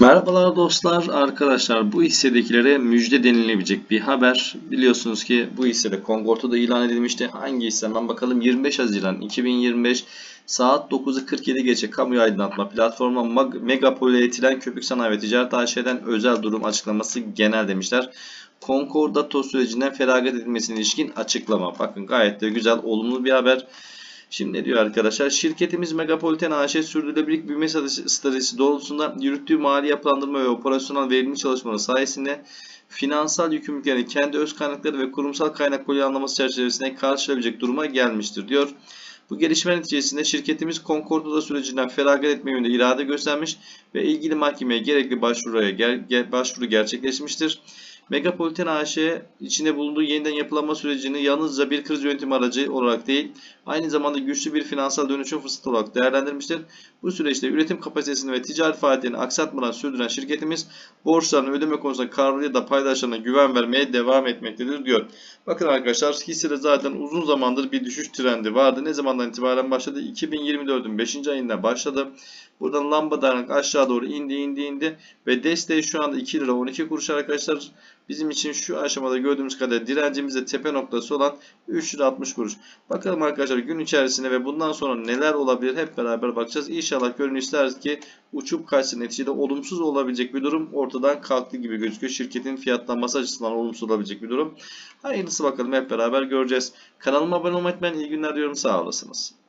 Merhabalar dostlar, arkadaşlar. Bu hissedekilere müjde denilebilecek bir haber. Biliyorsunuz ki bu hissede Kongort'ta ilan edilmişti. Hangi hisse? Hemen bakalım 25 Haziran 2025 saat 9'u 47 geçe kamu aydınlatma platformuna Mag- Megapol'e etilen Köpük Sanayi ve Ticaret AŞ'den özel durum açıklaması genel demişler. Konkordato sürecinden feragat edilmesine ilişkin açıklama. Bakın gayet de güzel, olumlu bir haber. Şimdi ne diyor arkadaşlar? Şirketimiz Megapoliten AŞ sürdürülebilirlik büyüme stratejisi doğrultusunda yürüttüğü mali yapılandırma ve operasyonel verimli çalışmaları sayesinde finansal yükümlülüklerini kendi öz kaynakları ve kurumsal kaynak planlaması çerçevesinde karşılayabilecek duruma gelmiştir diyor. Bu gelişme neticesinde şirketimiz Concordo'da sürecinden feragat etme yönünde irade göstermiş ve ilgili mahkemeye gerekli başvuruya ger- başvuru gerçekleşmiştir. Megapoliten AŞ içinde bulunduğu yeniden yapılanma sürecini yalnızca bir kriz yönetimi aracı olarak değil, aynı zamanda güçlü bir finansal dönüşüm fırsatı olarak değerlendirmiştir. Bu süreçte üretim kapasitesini ve ticari faaliyetlerini aksatmadan sürdüren şirketimiz borçlarını ödeme konusunda kararlı ya da paydaşlarına güven vermeye devam etmektedir diyor. Bakın arkadaşlar hissede zaten uzun zamandır bir düşüş trendi vardı. Ne zamandan itibaren başladı? 2024'ün 5. ayında başladı. Buradan lamba dayanık aşağı doğru indi indi indi ve desteği şu anda 2 lira 12 kuruş arkadaşlar. Bizim için şu aşamada gördüğümüz kadar direncimiz de tepe noktası olan 3 lira 60 kuruş. Bakalım arkadaşlar gün içerisinde ve bundan sonra neler olabilir hep beraber bakacağız. İnşallah gönül isteriz ki uçup kaçsın neticede olumsuz olabilecek bir durum ortadan kalktı gibi gözüküyor. Şirketin fiyatlanması açısından olumsuz olabilecek bir durum. Hayırlısı bakalım hep beraber göreceğiz. Kanalıma abone olmayı unutmayın. İyi günler diyorum. Sağ olasınız.